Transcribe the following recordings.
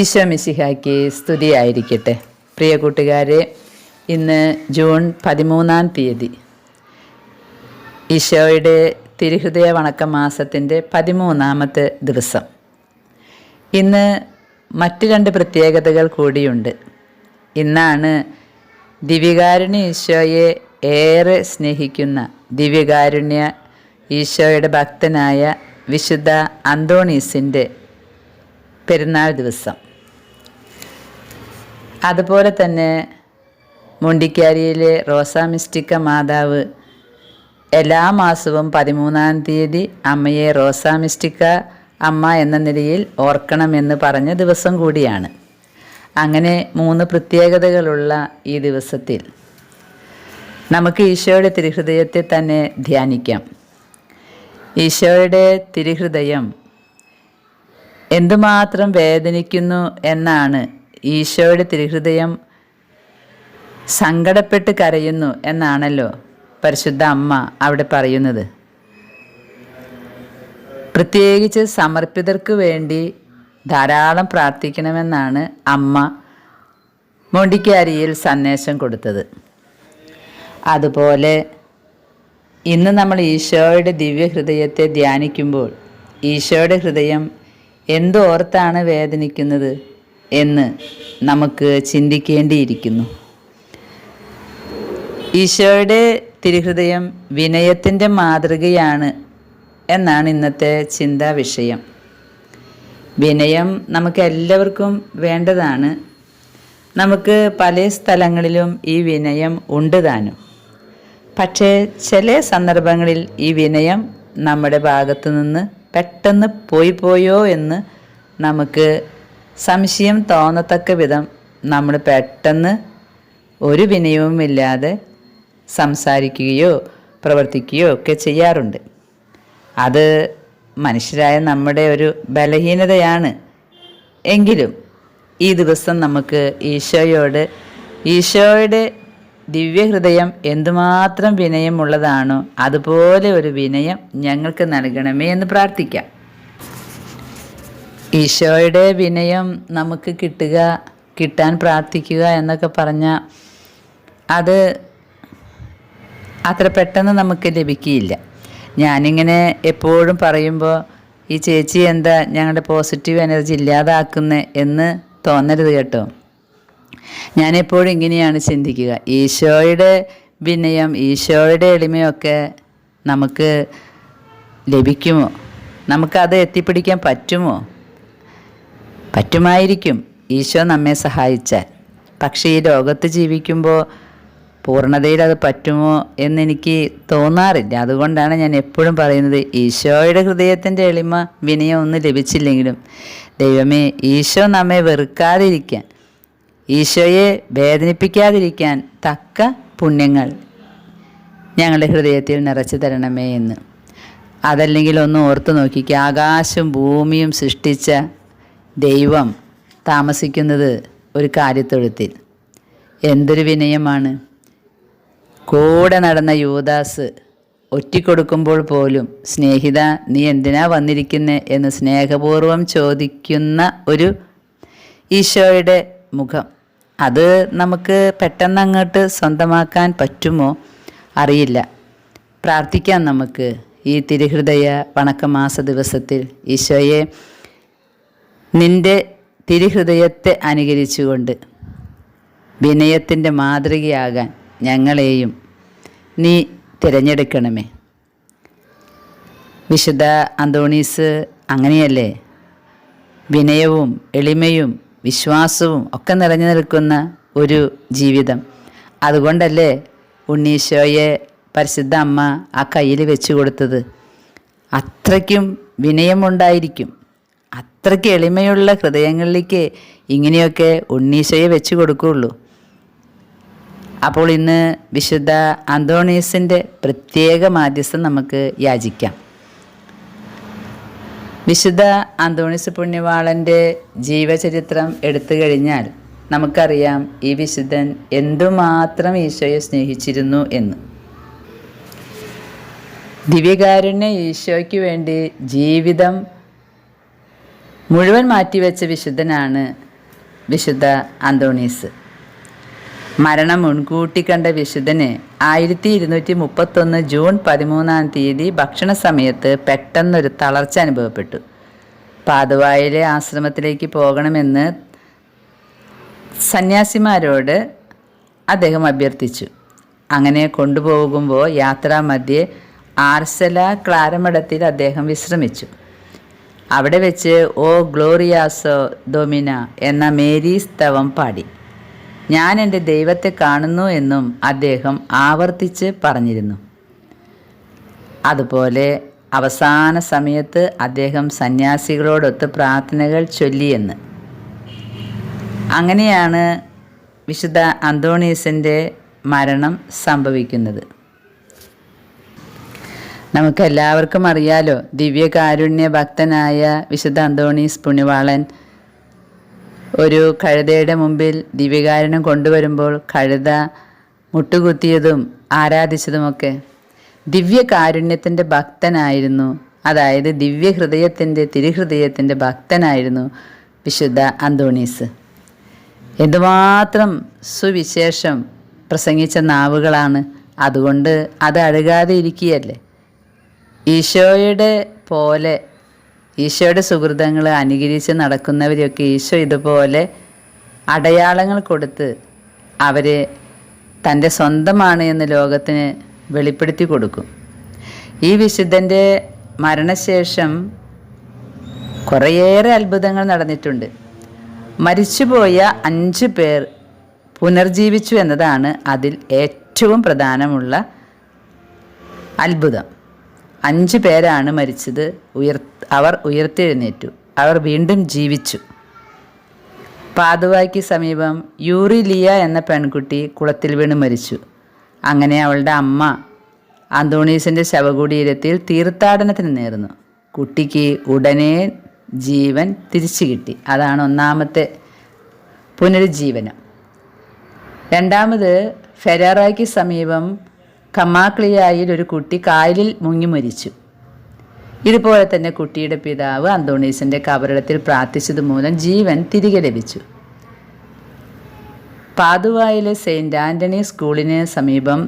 ഈശോ മിശിഹായ്ക്ക് സ്തുതിയായിരിക്കട്ടെ. പ്രിയ കൂട്ടുകാരെ ഇന്ന് ജൂൺ പതിമൂന്നാം തീയതി. ഈശോയുടെ തിരുഹൃദയ വണക്ക മാസത്തിന്റെ പതിമൂന്നാമത്തെ ദിവസം. ഇന്ന് മറ്റു രണ്ട് പ്രത്യേകതകൾ കൂടിയുണ്ട്. ഇന്നാണ് ദിവ്യകാരുണ്യ ഈശോയെ ഏറെ സ്നേഹിക്കുന്ന ദിവ്യകാരുണ്യ ഈശോയുടെ ഭക്തനായ വിശുദ്ധ അന്തോണീസിന്റെ പെരുന്നാൾ ദിവസം. അതുപോലെ തന്നെ മുണ്ടിക്കാരിയിലെ റോസാ മിസ്റ്റിക്ക മാതാവ് എല്ലാ മാസവും പതിമൂന്നാം തീയതി അമ്മയെ റോസാ മിസ്റ്റിക്ക അമ്മ എന്ന നിലയിൽ ഓർക്കണമെന്ന് പറഞ്ഞ ദിവസം കൂടിയാണ്. അങ്ങനെ മൂന്ന് പ്രത്യേകതകളുള്ള ഈ ദിവസത്തിൽ നമുക്ക് ഈശോയുടെ തിരുഹൃദയത്തെ തന്നെ ധ്യാനിക്കാം. ഈശോയുടെ തിരുഹൃദയം എന്തുമാത്രം വേദനിക്കുന്നു എന്നാണ് ഈശോയുടെ തിരുഹൃദയം സങ്കടപ്പെട്ട് കരയുന്നു എന്നാണല്ലോ പരിശുദ്ധ അമ്മ അവിടെ പറയുന്നത്. പ്രത്യേകിച്ച് സമർപ്പിതർക്ക് വേണ്ടി ധാരാളം പ്രാർത്ഥിക്കണമെന്നാണ് അമ്മ മോണ്ടിക്കാരിയിൽ സന്ദേശം കൊടുത്തത്. അതുപോലെ ഇന്ന് നമ്മൾ ഈശോയുടെ ദിവ്യഹൃദയത്തെ ധ്യാനിക്കുമ്പോൾ ഈശോയുടെ ഹൃദയം എന്തോർത്താണ് വേദനിക്കുന്നത് എന്ന് നമുക്ക് ചിന്തിക്കേണ്ടിയിരിക്കുന്നു. ഈശോയുടെ തിരുഹൃദയം വിനയത്തിന്റെ മാതൃകയാണ് എന്നാണ് ഇന്നത്തെ ചിന്താ വിഷയം. വിനയം നമുക്ക് എല്ലാവർക്കും വേണ്ടതാണ്. നമുക്ക് പല സ്ഥലങ്ങളിലും ഈ വിനയം ഉണ്ട് താനും. പക്ഷേ ചില സന്ദർഭങ്ങളിൽ ഈ വിനയം നമ്മുടെ ഭാഗത്തു നിന്ന് പെട്ടെന്ന് പോയി പോയോ എന്ന് നമുക്ക് സംശയം തോന്നത്തക്ക വിധം നമ്മൾ പെട്ടെന്ന് ഒരു വിനയവുമില്ലാതെ സംസാരിക്കുകയോ പ്രവർത്തിക്കുകയോ ഒക്കെ ചെയ്യാറുണ്ട്. അത് മനുഷ്യരായ നമ്മുടെ ഒരു ബലഹീനതയാണ്. എങ്കിലും ഈ ദിവസം നമുക്ക് ഈശോയോട് ഈശോയുടെ ദിവ്യഹൃദയം എന്തുമാത്രം വിനയമുള്ളതാണോ അതുപോലെ ഒരു വിനയം ഞങ്ങൾക്ക് നൽകണമേ എന്ന് പ്രാർത്ഥിക്കാം. ഈശോയുടെ വിനയം നമുക്ക് കിട്ടുക കിട്ടാൻ പ്രാർത്ഥിക്കുക എന്നൊക്കെ പറഞ്ഞാൽ അത് അത്ര പെട്ടെന്ന് നമുക്ക് ലഭിക്കില്ല ഞാനിങ്ങനെ എപ്പോഴും പറയുമ്പോൾ ഈ ചേച്ചി എന്താ ഞങ്ങളുടെ പോസിറ്റീവ് എനർജി ഇല്ലാതാക്കുന്നത് എന്ന് തോന്നരുത് കേട്ടോ. ഞാൻ എപ്പോഴും ഇങ്ങനെയാണ് ചിന്തിക്കുക. ഈശോയുടെ വിനയം ഈശോയുടെ എളിമയൊക്കെ നമുക്ക് ലഭിക്കുമോ? നമുക്കത് എത്തിപ്പിടിക്കാൻ പറ്റുമോ? പറ്റുമായിരിക്കും. ഈശോ നമ്മെ സഹായിച്ചാൽ. പക്ഷേ ഈ ലോകത്ത് ജീവിക്കുമ്പോൾ പൂർണതയിൽ അത് പറ്റുമോ എന്നെനിക്ക് തോന്നാറില്ല. അതുകൊണ്ടാണ് ഞാൻ എപ്പോഴും പറയുന്നത് ഈശോയുടെ ഹൃദയത്തിന്റെ എളിമ വിനയം ഒന്നും ലഭിച്ചില്ലെങ്കിലും ദൈവമേ ഈശോ നമ്മെ വെറുക്കാതിരിക്കാൻ ഈശോയെ വേദനിപ്പിക്കാതിരിക്കാൻ തക്ക പുണ്യങ്ങൾ ഞങ്ങളുടെ ഹൃദയത്തിൽ നിറച്ചു തരണമേ എന്ന്. അതല്ലെങ്കിൽ ഒന്ന് ഓർത്തു നോക്കിക്കുക ആകാശം ഭൂമിയും സൃഷ്ടിച്ച ദൈവം താമസിക്കുന്നത് ഒരു കാര്യത്തൊഴുത്തിൽ. എന്തൊരു വിനയമാണ്. കൂടെ നടന്ന യൂദാസ് ഒറ്റിക്കൊടുക്കുമ്പോൾ പോലും സ്നേഹിത നീ എന്തിനാ വന്നിരിക്കുന്നേ? എന്ന് സ്നേഹപൂർവം ചോദിക്കുന്ന ഒരു ഈശോയുടെ മുഖം. അത് നമുക്ക് പെട്ടെന്ന് അങ്ങോട്ട് സ്വന്തമാക്കാൻ പറ്റുമോ? അറിയില്ല. പ്രാർത്ഥിക്കാം നമുക്ക് ഈ തിരുഹൃദയ വണക്കമാസ ദിവസത്തിൽ ഈശോയെ നിന്റെ തിരുഹൃദയത്തെ അനുകരിച്ചുകൊണ്ട് വിനയത്തിന്റെ മാതൃകയാകാൻ ഞങ്ങളെയും നീ തിരഞ്ഞെടുക്കണമേ. വിശുദ്ധ അന്തോണീസ് അങ്ങനെയല്ലേ? വിനയവും എളിമയും വിശ്വാസവും ഒക്കെ നിറഞ്ഞു നിൽക്കുന്ന ഒരു ജീവിതം. അതുകൊണ്ടല്ലേ ഉണ്ണീശോയെ പരിശുദ്ധ അമ്മ ആ കയ്യിൽ വെച്ച് കൊടുത്തത്. അത്രയ്ക്കും വിനയമുണ്ടായിരിക്കും. അത്രയ്ക്ക് എളിമയുള്ള ഹൃദയങ്ങളിലേക്ക് ഇങ്ങനെയൊക്കെ ഉണ്ണീശോയെ വെച്ച് കൊടുക്കുകയുള്ളൂ. അപ്പോൾ ഇന്ന് വിശുദ്ധ അന്തോണീസിന്റെ പ്രത്യേക മാധ്യസ്ഥം നമുക്ക് യാചിക്കാം. വിശുദ്ധ അന്തോണിസ് പുണ്യവാളന്റെ ജീവചരിത്രം എടുത്തു കഴിഞ്ഞാൽ നമുക്കറിയാം ഈ വിശുദ്ധൻ എന്തുമാത്രം ഈശോയെ സ്നേഹിച്ചിരുന്നു എന്ന്. ദിവ്യകാരുണ്യ ഈശോയ്ക്ക് വേണ്ടി ജീവിതം മുഴുവൻ മാറ്റിവെച്ച വിശുദ്ധനാണ് വിശുദ്ധ അന്തോണീസ്. മരണം മുൻകൂട്ടി കണ്ട വിശുദ്ധന് ആയിരത്തി ഇരുന്നൂറ്റി മുപ്പത്തൊന്ന് ജൂൺ പതിമൂന്നാം തീയതി ഭക്ഷണ സമയത്ത് പെട്ടെന്നൊരു തളർച്ച അനുഭവപ്പെട്ടു. പാതുവായിലെ ആശ്രമത്തിലേക്ക് പോകണമെന്ന് സന്യാസിമാരോട് അദ്ദേഹം അഭ്യർത്ഥിച്ചു. അങ്ങനെ കൊണ്ടുപോകുമ്പോൾ യാത്രാമധ്യേ ആർസല ക്ലാരമഠത്തിൽ അദ്ദേഹം വിശ്രമിച്ചു. അവിടെ വെച്ച് ഓ ഗ്ലോറിയാസോ ഡൊമിന എന്ന മേരി സ്തവം പാടി. ഞാൻ എന്റെ ദൈവത്തെ കാണുന്നു എന്നും അദ്ദേഹം ആവർത്തിച്ച് പറഞ്ഞിരുന്നു. അതുപോലെ അവസാന സമയത്ത് അദ്ദേഹം സന്യാസികളോടൊത്ത് പ്രാർത്ഥനകൾ ചൊല്ലിയെന്ന്. അങ്ങനെയാണ് വിശുദ്ധ അന്തോണീസിന്റെ മരണം സംഭവിക്കുന്നത്. നമുക്കെല്ലാവർക്കും അറിയാലോ ദിവ്യകാരുണ്യ ഭക്തനായ വിശുദ്ധ അന്തോണീസ് പുണ്യവാളൻ ഒരു കഴുതയുടെ മുമ്പിൽ ദിവ്യകാരനം കൊണ്ടുവരുമ്പോൾ കഴുത മുട്ടുകുത്തിയതും ആരാധിച്ചതുമൊക്കെ. ദിവ്യകാരുണ്യത്തിന്റെ ഭക്തനായിരുന്നു. അതായത് ദിവ്യഹൃദയത്തിന്റെ തിരുഹൃദയത്തിന്റെ ഭക്തനായിരുന്നു വിശുദ്ധ അന്തോണീസ്. എന്തുമാത്രം സുവിശേഷം പ്രസംഗിച്ച നാവുകളാണ്. അതുകൊണ്ട് അത് അഴുകാതെ ഇരിക്കുകയല്ലേ? ഈശോയുടെ പോലെ ഈശോയുടെ സുഹൃതങ്ങൾ അനുകരിച്ച് നടക്കുന്നവരെയൊക്കെ ഈശോ ഇതുപോലെ അടയാളങ്ങൾ കൊടുത്ത് അവരെ തന്റെ സ്വന്തമാണ് എന്ന് ലോകത്തിന് വെളിപ്പെടുത്തി കൊടുക്കും. ഈ വിശുദ്ധന്റെ മരണശേഷം കുറേയേറെ അത്ഭുതങ്ങൾ നടന്നിട്ടുണ്ട്. മരിച്ചുപോയ അഞ്ച് പേർ പുനർജീവിച്ചു എന്നതാണ് അതിൽ ഏറ്റവും പ്രധാനമുള്ള അത്ഭുതം. അഞ്ച് പേരാണ് മരിച്ചത്. ഉയർ അവർ ഉയർത്തെഴുന്നേറ്റു. അവർ വീണ്ടും ജീവിച്ചു. പാതുവായ്ക്ക് സമീപം യൂറിലിയ എന്ന പെൺകുട്ടി കുളത്തിൽ വീണ് മരിച്ചു. അങ്ങനെ അവളുടെ അമ്മ അന്തോണീസിന്റെ ശവകുടീരത്തിൽ തീർത്ഥാടനത്തിന് നേർന്നു. കുട്ടിക്ക് ഉടനെ ജീവൻ തിരിച്ചു കിട്ടി. അതാണ് ഒന്നാമത്തെ പുനരുജ്ജീവനം. രണ്ടാമത് ഫെരാറയ്ക്ക് സമീപം കമാക്ലിയായിൽ ഒരു കുട്ടി കായലിൽ മുങ്ങി മരിച്ചു. ഇതുപോലെ തന്നെ കുട്ടിയുടെ പിതാവ് അന്തോണീസിന്റെ കബറിടത്തിൽ പ്രാർത്ഥിച്ചത് മൂലം ജീവൻ തിരികെ ലഭിച്ചു. പാതുവായിലെ സെയിന്റ് ആന്റണി സ്കൂളിന് സമീപം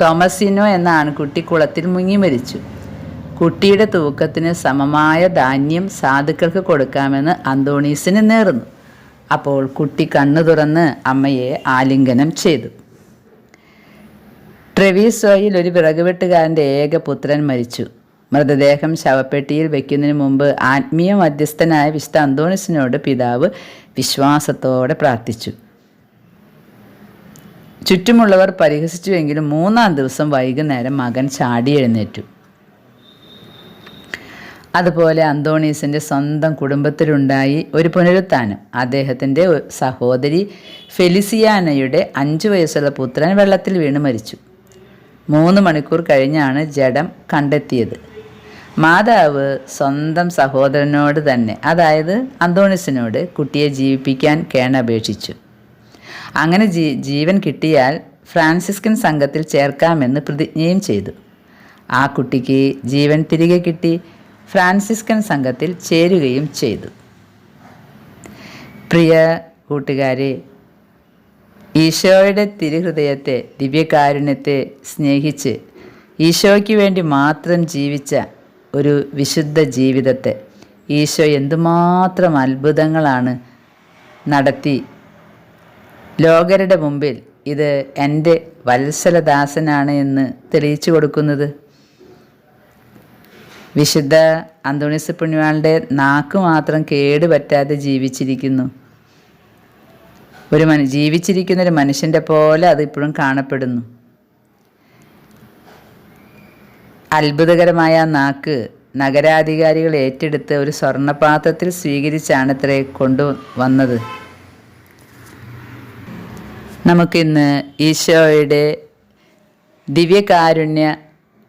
തോമസിനോ എന്ന ആൺകുട്ടി കുളത്തിൽ മുങ്ങി മരിച്ചു. കുട്ടിയുടെ തൂക്കത്തിന് സമമായ ധാന്യം സാധുക്കൾക്ക് കൊടുക്കാമെന്ന് അന്തോണീസിന് നേർന്നു. അപ്പോൾ കുട്ടി കണ്ണു തുറന്ന് അമ്മയെ ആലിംഗനം ചെയ്തു. ട്രെവീസോയിൽ ഒരു വിറകുവെട്ടുകാരന്റെ ഏക പുത്രൻ മരിച്ചു. മൃതദേഹം ശവപ്പെട്ടിയിൽ വയ്ക്കുന്നതിന് മുമ്പ് ആത്മീയ മധ്യസ്ഥനായ വിശുദ്ധ അന്തോണിസിനോട് പിതാവ് വിശ്വാസത്തോടെ പ്രാർത്ഥിച്ചു. ചുറ്റുമുള്ളവർ പരിഹസിച്ചുവെങ്കിലും മൂന്നാം ദിവസം വൈകുന്നേരം മകൻ ചാടി എഴുന്നേറ്റു. അതുപോലെ അന്തോണീസിന്റെ സ്വന്തം കുടുംബത്തിലുണ്ടായി ഒരു പുനരുത്ഥാനം. അദ്ദേഹത്തിന്റെ സഹോദരി ഫെലിസിയാനയുടെ അഞ്ചു വയസ്സുള്ള പുത്രൻ വെള്ളത്തിൽ വീണ് മരിച്ചു. മൂന്ന് മണിക്കൂർ കഴിഞ്ഞാണ് ജഡം കണ്ടെത്തിയത്. മാതാവ് സ്വന്തം സഹോദരനോട് തന്നെ അതായത് അന്തോണിസിനോട് കുട്ടിയെ ജീവിപ്പിക്കാൻ കേണപേക്ഷിച്ചു അങ്ങനെ ജീ ജീവൻ കിട്ടിയാൽ ഫ്രാൻസിസ്കൻ സംഘത്തിൽ ചേർക്കാമെന്ന് പ്രതിജ്ഞയും ചെയ്തു. ആ കുട്ടിക്ക് ജീവൻ തിരികെ കിട്ടി ഫ്രാൻസിസ്കൻ സംഘത്തിൽ ചേരുകയും ചെയ്തു. പ്രിയ കൂട്ടുകാരെ ഈശോയുടെ തിരുഹൃദയത്തെ ദിവ്യകാരുണ്യത്തെ സ്നേഹിച്ച് ഈശോയ്ക്ക് വേണ്ടി മാത്രം ജീവിച്ച ഒരു വിശുദ്ധ ജീവിതത്തെ ഈശോ എന്തുമാത്രം അത്ഭുതങ്ങളാണ് നടത്തി. ലോകരുടെ മുമ്പിൽ ഇത് എന്റെ വത്സലദാസനാണ് എന്ന് തെളിയിച്ചു കൊടുക്കുന്നത്. വിശുദ്ധ അന്തോണിസ് പുണ്യവാളുടെ നാക്ക് മാത്രം കേടുപറ്റാതെ ജീവിച്ചിരിക്കുന്നു. ഒരു മനു ജീവിച്ചിരിക്കുന്ന ഒരു മനുഷ്യന്റെ പോലെ അത് ഇപ്പോഴും കാണപ്പെടുന്നു. അത്ഭുതകരമായ നാക്ക് നഗരാധികാരികൾ ഏറ്റെടുത്ത് ഒരു സ്വർണപാത്രത്തിൽ സ്വീകരിച്ചാണ് ഇത്രേ കൊണ്ടുവന്നത് നമുക്കിന്ന് ഈശോയുടെ ദിവ്യകാരുണ്യ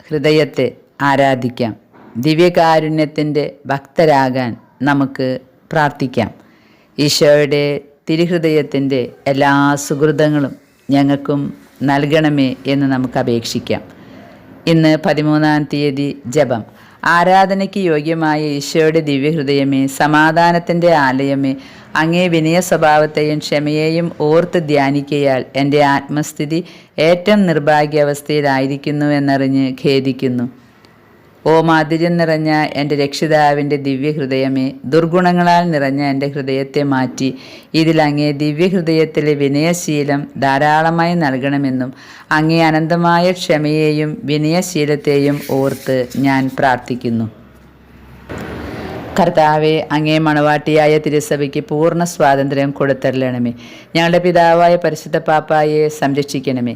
ഹൃദയത്തെ ആരാധിക്കാം. ദിവ്യകാരുണ്യത്തിന്റെ ഭക്തരാകാൻ നമുക്ക് പ്രാർത്ഥിക്കാം. ഈശോയുടെ തിരുഹൃദയത്തിന്റെ എല്ലാ സുഹൃതങ്ങളും ഞങ്ങൾക്കും നൽകണമേ എന്ന് നമുക്ക് അപേക്ഷിക്കാം. ഇന്ന് പതിമൂന്നാം തീയതി ജപം. ആരാധനയ്ക്ക് യോഗ്യമായ ഈശോയുടെ ദിവ്യഹൃദയമേ സമാധാനത്തിന്റെ ആലയമേ അങ്ങേ വിനയ സ്വഭാവത്തെയും ക്ഷമയെയും ഓർത്ത് ധ്യാനിക്കയാൽ എന്റെ ആത്മസ്ഥിതി ഏറ്റവും നിർഭാഗ്യാവസ്ഥയിലായിരിക്കുന്നു എന്നറിഞ്ഞ് ഖേദിക്കുന്നു. ഓ മാധുര്യം നിറഞ്ഞ എന്റെ രക്ഷിതാവിന്റെ ദിവ്യഹൃദയമേ ദുർഗുണങ്ങളാൽ നിറഞ്ഞ എന്റെ ഹൃദയത്തെ മാറ്റി. ഇതിൽ അങ്ങേ ദിവ്യഹൃദയത്തിലെ വിനയശീലം ധാരാളമായി നൽകണമെന്നും അങ്ങേ അനന്തമായ ക്ഷമയെയും വിനയശീലത്തെയും ഓർത്ത് ഞാൻ പ്രാർത്ഥിക്കുന്നു. കർത്താവെ അങ്ങേ മണവാട്ടിയായ തിരുസഭയ്ക്ക് പൂർണ സ്വാതന്ത്ര്യം കൊടുത്തരലണമേ. ഞങ്ങളുടെ പിതാവായ പരിശുദ്ധ പാപ്പായെ സംരക്ഷിക്കണമേ.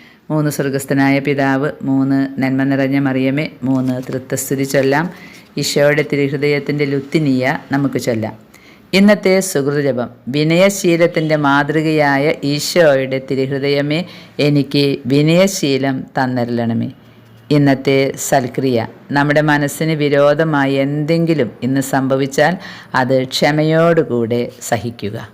മൂന്ന് സ്വർഗസ്ഥനായ പിതാവ് മൂന്ന് നന്മ നിറഞ്ഞ മറിയമേ മൂന്ന് തൃത്തസ്തുതി ചൊല്ലാം. ഈശോയുടെ തിരുഹൃദയത്തിന്റെ ലുത്തിനിയ നമുക്ക് ചൊല്ലാം. ഇന്നത്തെ സുഹൃതജപം. വിനയശീലത്തിന്റെ മാതൃകയായ ഈശോയുടെ തിരുഹൃദയമേ എനിക്ക് വിനയശീലം തന്നരലണമേ. ഇന്നത്തെ സൽക്രിയ. നമ്മുടെ മനസ്സിന് വിരോധമായി എന്തെങ്കിലും ഇന്ന് സംഭവിച്ചാൽ അത് ക്ഷമയോടുകൂടെ സഹിക്കുക.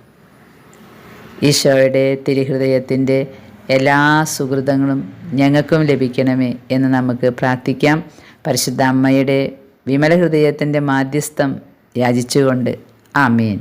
ഈശോയുടെ തിരുഹൃദയത്തിന്റെ എല്ലാ സുഹൃതങ്ങളും ഞങ്ങൾക്കും ലഭിക്കണമേ എന്ന് നമുക്ക് പ്രാർത്ഥിക്കാം. പരിശുദ്ധ അമ്മയുടെ വിമല ഹൃദയത്തിന്റെ മാധ്യസ്ഥം യാചിച്ചുകൊണ്ട് ആമീൻ.